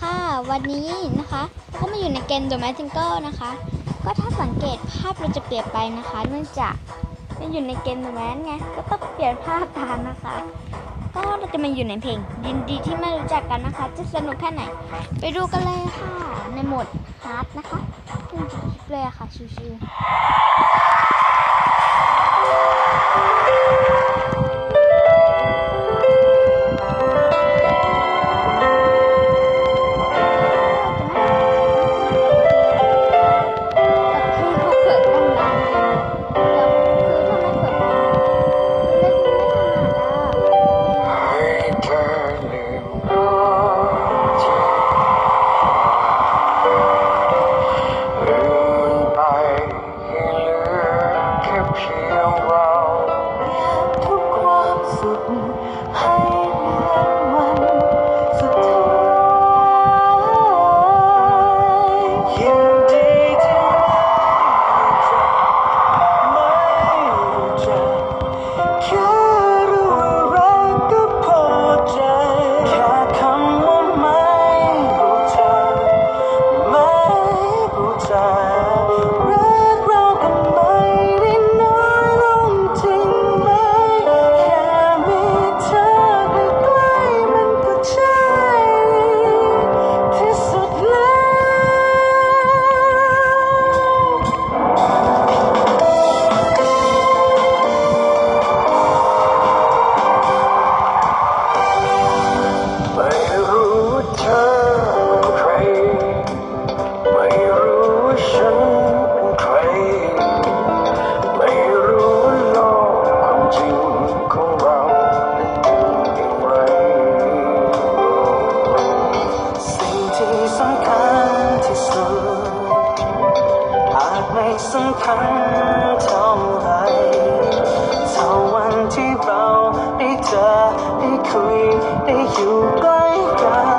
ค่ะ วันนี้นะคะเราก็มาอยู่ในเกม The m a t i n g e r นะคะ ก็ถ้าสังเกตภาพเราจะเปลี่ยนไปนะคะเนื่องจากมันอยู่ในเกม The Man ไงก็ต้องเปลี่ยนภาพตามนะคะ ก็เราจะมาอยู่ในเพลงยินดีที่ไม่รู้จักกันนะคะ จะสนุกแค่ไหน ไปดูกันเลยค่ะ ในโหมดฮาร์ดนะคะขึ้นคลิปเลยค่ะชิวๆ จไม่สำคัญเท่าไรเท่าวันที่เราได้เจอได้คุยได้อยู่ใกล้กัน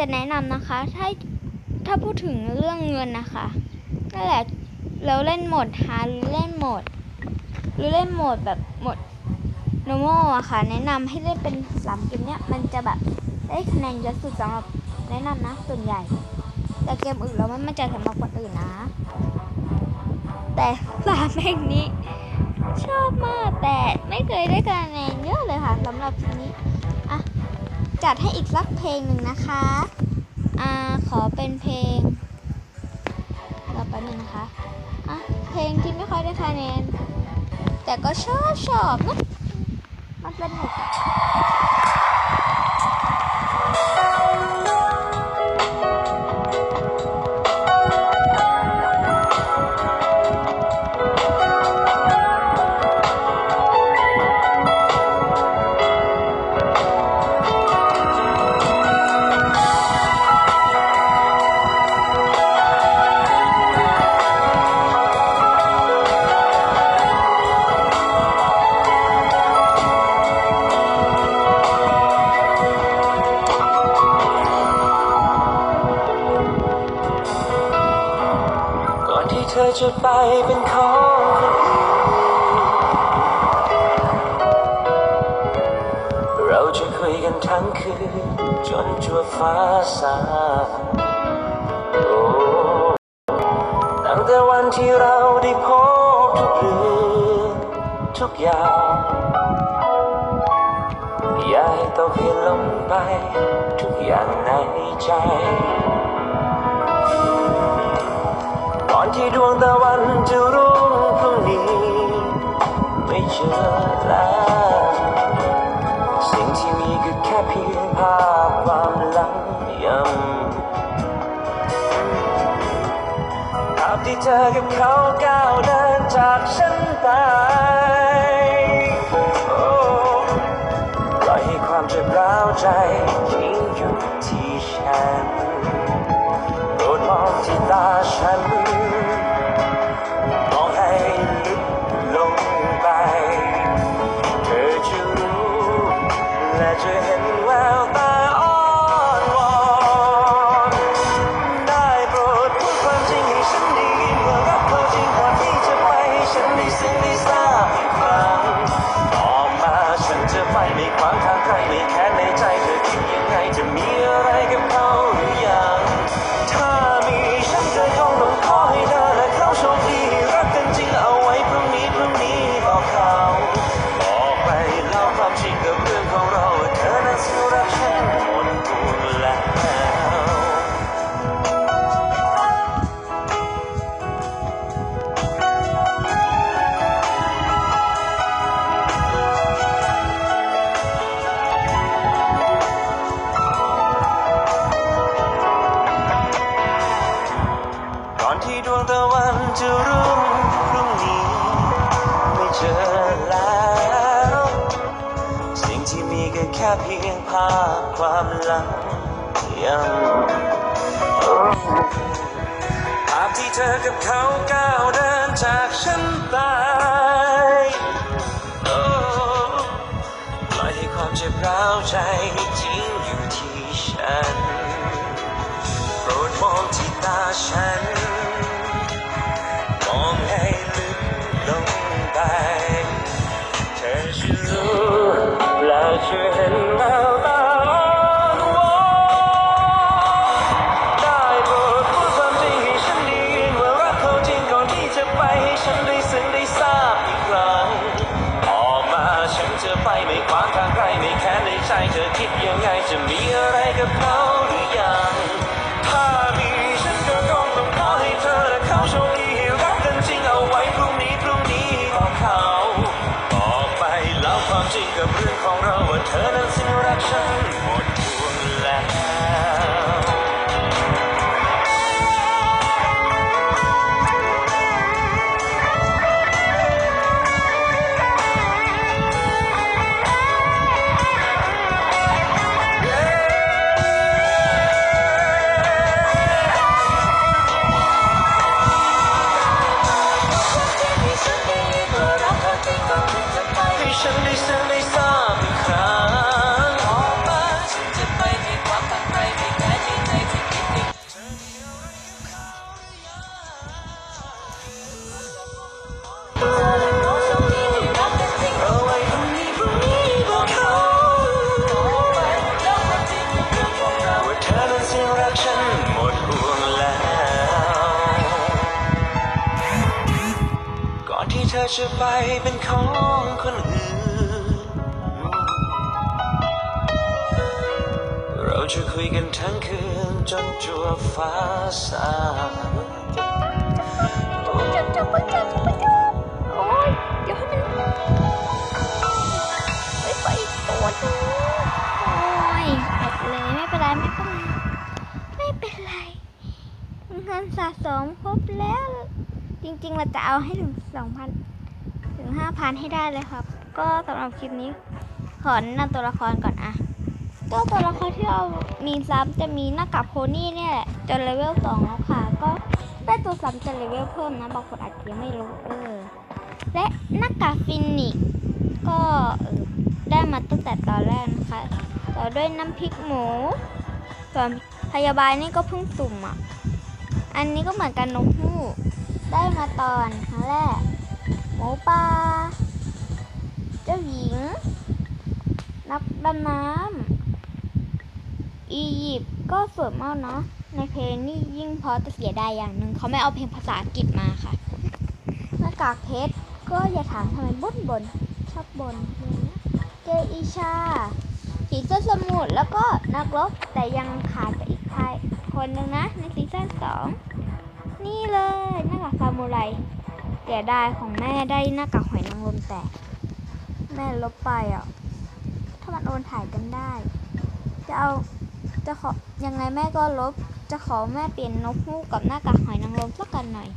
จะแนะนำนะคะ ถ้าถ้าพูดถึงเรื่องเงินนะคะนั่นแหละเราเล่นโหมดฮาร์ดหรือเล่นโหมด หรือเล่นโหมดแบบโหมด normal อะค่ะ แนะนำให้เล่นเป็นสามเกมเนี้ยมันจะแบบได้คะแนนเยอะสุดสำหรับแนะนำนะส่วนใหญ่ แต่เกมอื่นเราไม่มั่นใจสำหรับคนอื่นนะ แต่สามเพลงนี้ ชอบมากแต่ไม่เคยได้คะแนนเยอะเลยค่ะสำหรับเพลงนี้อะ จัดให้อีกสักเพลงหนึ่งนะคะอ่าขอเป็นเพลงรอแป๊บนึงนะคะอะเพลงที่ไม่ค่อยได้คะแนน แต่ก็ชอบชอบนะมันสนุก เธอจะไปเป็นของคนอื่นเราจะคุยกันทั้งคืน จนชั่วฟ้าสางตั้งแต่วันที่เราได้พบทุกเรื่องทุกอย่างอย่าให้ตกให้ลงไป ทุกอย่างในใจ อนที่ดวงตะวันจะรุ่งพรุ่งนี้ ไม่เจอแล้ว สิ่งที่มีก็แค่เพียงภาพความหลังยำภาพที่เธอกับเขาก้าวเดินจากฉันไป เพียงภาพความหลังยังภาพที่เธอกับเขาก้าวเดินจากฉันไปโอ้ปล่อยให้ความเจ็บร้าวใจทิ้งอยู่ที่ฉันโปรดมองที่ตาฉัน จะมีอะไรกับเขา จะไปเป็นของคนอื่น เราจะคุยกันทั้งคืนจนจัวฟ้าสางจุ๊บจุ๊บจุ๊บจุ๊บจุ๊บจุ๊บโอ้ยเดี๋ยวให้มันไปไปอีกตัวหนึงโอ้ยหมดเลยไม่เป็นไรไม่เป็นไรไม่เป็นไรเงินสะสมครบแล้วจริงๆ เราจะเอาให้ถึงสองพัน งห้าพันให้ได้เลยครับ ก็สำหรับคลิปนี้ขอแนะนำตัวละครก่อนอะก็ตัวละครที่เรามีซ้ำจะมีหน้ากากโพนี่เนี่ยแหละจนเลเวลสองแล้วค่ะ ก็ได้ตัวซ้ำจนเลเวลเพิ่มนะบางคนอาจจะยังไม่รู้เออและหน้ากากฟินิกก็ได้มาตั้งแต่ตอนแรกนะคะ ต่อด้วยน้ำพริกหมู ส่วนพยาบาลนี่ก็เพิ่งสุ่มอะ อันนี้ก็เหมือนกันนกฮูกได้มาตอนครั้งแรก หมูป่า เจ้าหญิง นักดำน้ำ อียิปต์ก็สวยมากเนาะ ในเพลงนี่ยิ่งเพราะแต่เสียดายอย่างหนึ่งเขาไม่เอาเพลงภาษาอังกฤษมาค่ะ หน้ากากเพชรก็อย่าถามทำไมบ่นบนชอบบนเลยนะเจออีชาสีเสื้อสมุทรแล้วก็นักรบแต่ยังขาดกับอีกใครคนหนึ่งนะ ในซีซั่นสองนี่เลยหน้ากากซามูไร สียดายของแม่ได้หน้ากากหอยนางรมแต่ แม่ลบไปอะ ถ้ามันโอนถ่ายกันได้ จะเอาจะขอยังไงแม่ก็ลบ จะขอแม่เปลี่ยนนกฮูกกับหน้ากากหอยนางรมสักกันหน่อย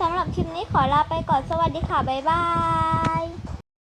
สำหรับคลิปนี้ขอลาไปก่อนสวัสดีค่ะ บ๊ายบาย